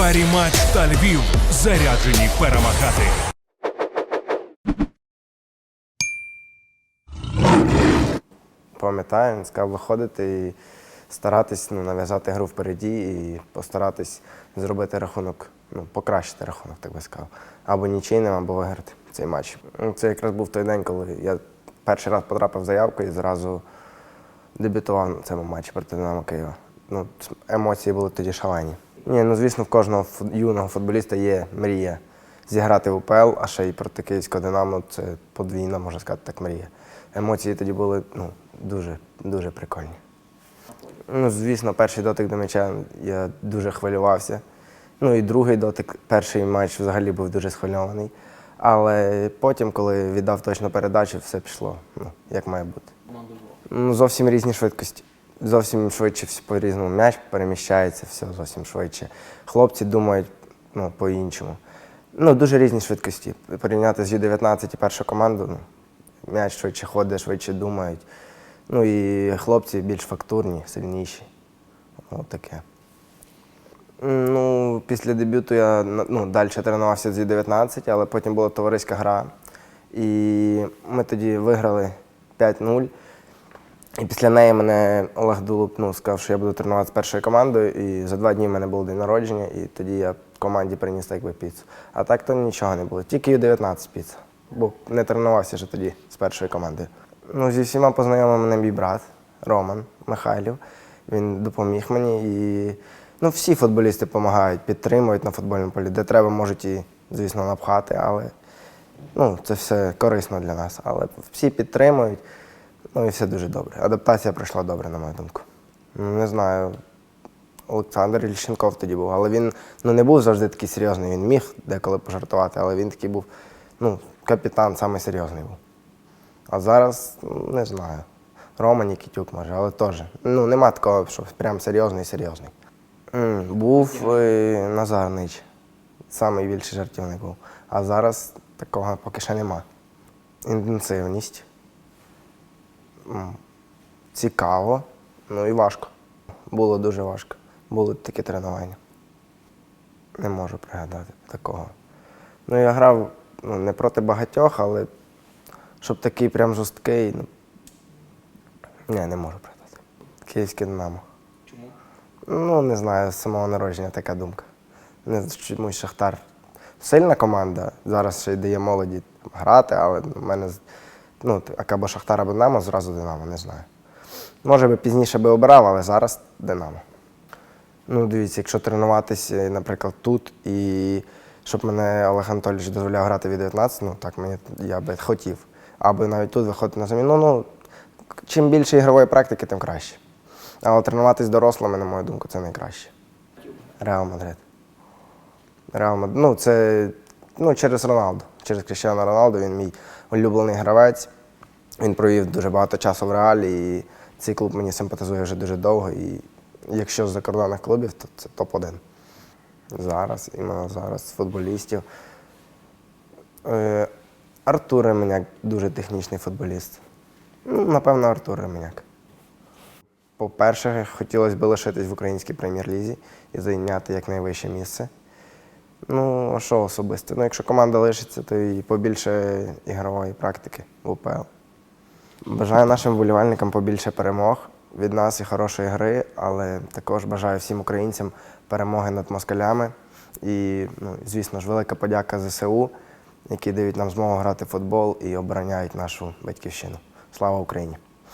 парі матч та Львів заряджені перемагати. Пам'ятаю, він сказав виходити і старатись ну, нав'язати гру впереді і постаратись зробити рахунок, ну, покращити рахунок, так би сказав. Або нічийним, або виграти цей матч. Ну, Це якраз був той день, коли я перший раз потрапив в заявку і зразу дебютував на цьому матчі проти Динамо Києва. Ну, емоції були тоді шалені. Ні, ну звісно, в кожного юного футболіста є мрія зіграти в УПЛ, а ще й проти київського Динамо це подвійна, можна сказати, так мрія. Емоції тоді були ну, дуже, дуже прикольні. Ну, звісно, перший дотик до м'яча я дуже хвилювався. Ну і другий дотик, перший матч взагалі був дуже схвильований. Але потім, коли віддав точну передачу, все пішло, ну, як має бути. Ну, зовсім різні швидкості. Зовсім швидше по-різному м'яч переміщається, все зовсім швидше. Хлопці думають ну, по-іншому. Ну, дуже різні швидкості. Порівняти з Ю-19 і першу команду, ну, м'яч швидше ходить, швидше думають. Ну і хлопці більш фактурні, сильніші. От таке. Ну, після дебюту я ну, далі тренувався з Ю-19, але потім була товариська гра. І ми тоді виграли 5-0. І після неї мене Олег Дулуп ну, сказав, що я буду тренуватися з першою командою. І за два дні в мене був день народження, і тоді я команді приніс так би піцу. А так то нічого не було. Тільки Ю-19 піца. Бо не тренувався вже тоді з першою командою. Ну, зі всіма познайомив мене мій брат Роман Михайлів. Він допоміг мені. І ну, всі футболісти допомагають, підтримують на футбольному полі. Де треба, можуть і, звісно, напхати, але ну, це все корисно для нас. Але всі підтримують, ну і все дуже добре. Адаптація пройшла добре, на мою думку. Ну, Не знаю, Олександр Ільченков тоді був, але він ну, не був завжди такий серйозний. Він міг деколи пожартувати, але він такий був, ну, капітан, самий серйозний був. А зараз ну, не знаю. Рома Нікітюк може, але теж. Ну, нема такого, що прям серйозний серйозний. М, Був е, Назар Нич. Самий жартівник був. А зараз такого поки що нема. Інтенсивність. Цікаво, ну і важко. Було дуже важко. Були такі тренування. Не можу пригадати такого. Ну, я грав ну, не проти багатьох, але щоб такий прям жорсткий, ну. Ні, не можу пригадати. Київське Динамо. Чому? Ну, не знаю, з самого народження така думка. Не чомусь Шахтар. Сильна команда. Зараз ще й дає молоді грати, але в мене ну, або Шахтар, або Динамо, зразу Динамо, не знаю. Може би пізніше би обирав, але зараз Динамо. Ну, дивіться, якщо тренуватися, наприклад, тут, і щоб мене Олег Анатолійович дозволяв грати від 19, ну так мені я би хотів. Аби навіть тут виходити на заміну. Ну, чим більше ігрової практики, тим краще. Але тренуватись дорослими, на мою думку, це найкраще. Реал Мадрид. Реал Мадрид. Ну, це ну, через Роналду. Через Кріщану Роналду він мій улюблений гравець. Він провів дуже багато часу в реалі, і цей клуб мені симпатизує вже дуже довго. І якщо з закордонних клубів, то це топ-1. Зараз, іменно зараз, з футболістів. Е, Артур Ременяк дуже технічний футболіст. Ну, напевно, Артур Ременяк. По-перше, хотілося б лишитись в українській прем'єр-лізі і зайняти якнайвище місце. Ну, а що особисто? Ну, якщо команда лишиться, то і побільше ігрової практики в УПЛ. Бажаю нашим вболівальникам побільше перемог від нас і хорошої гри, але також бажаю всім українцям перемоги над москалями. І, ну, звісно ж, велика подяка ЗСУ, які дають нам змогу грати в футбол і обороняють нашу батьківщину. Слава Україні!